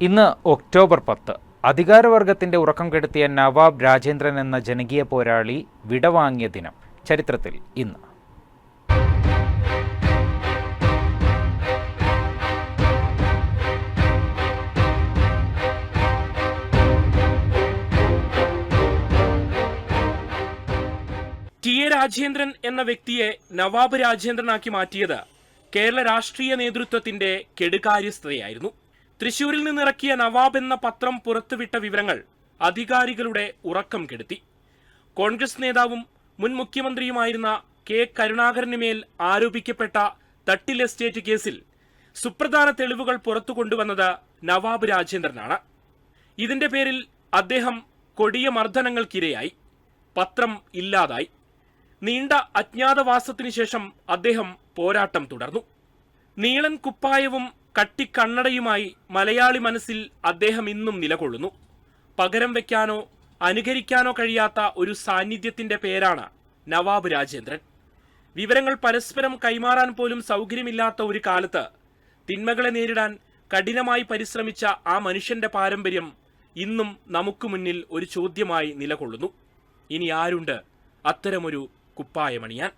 ഇന്ന് ഒക്ടോബർ പത്ത്. അധികാരവർഗത്തിന്റെ ഉറക്കം കെടുത്തിയ നവാബ് രാജേന്ദ്രൻ എന്ന ജനകീയ പോരാളി വിടവാങ്ങിയ ദിനം. ചരിത്രത്തിൽ ഇന്ന്. ടി. എ. രാജേന്ദ്രൻ എന്ന വ്യക്തിയെ നവാബ് രാജേന്ദ്രനാക്കി മാറ്റിയത് കേരള രാഷ്ട്രീയ നേതൃത്വത്തിന്റെ കെടുകാര്യസ്ഥതയായിരുന്നു. തൃശൂരിൽ നിന്നിറക്കിയ നവാബ് എന്ന പത്രം പുറത്തുവിട്ട വിവരങ്ങൾ അധികാരികളുടെ ഉറക്കം കെടുത്തി. കോൺഗ്രസ് നേതാവും മുൻ മുഖ്യമന്ത്രിയുമായിരുന്ന കെ കരുണാകരന് മേൽ ആരോപിക്കപ്പെട്ട തട്ടിൽ എസ്റ്റേറ്റ് കേസിൽ സുപ്രധാന തെളിവുകൾ പുറത്തു കൊണ്ടുവന്നത് നവാബ് രാജേന്ദ്രനാണ്. ഇതിന്റെ പേരിൽ അദ്ദേഹം കൊടിയ മർദ്ദനങ്ങൾക്കിരയായി. പത്രം ഇല്ലാതായി. നീണ്ട അജ്ഞാതവാസത്തിനു ശേഷം അദ്ദേഹം പോരാട്ടം തുടർന്നു. നീളൻ കുപ്പായവും കട്ടിക്കണ്ണടയുമായി മലയാളി മനസ്സിൽ അദ്ദേഹം ഇന്നും നിലകൊള്ളുന്നു. പകരം വയ്ക്കാനോ അനുകരിക്കാനോ കഴിയാത്ത ഒരു സാന്നിധ്യത്തിന്റെ പേരാണ് നവാബ് രാജേന്ദ്രൻ. വിവരങ്ങൾ പരസ്പരം കൈമാറാൻ പോലും സൗകര്യമില്ലാത്ത ഒരു കാലത്ത് തിന്മകളെ നേരിടാൻ കഠിനമായി പരിശ്രമിച്ച ആ മനുഷ്യന്റെ പാരമ്പര്യം ഇന്നും നമുക്ക് മുന്നിൽ ഒരു ചോദ്യമായി നിലകൊള്ളുന്നു. ഇനി ആരുണ്ട്? അത്തരമൊരു കുപ്പായമണിയാൻ.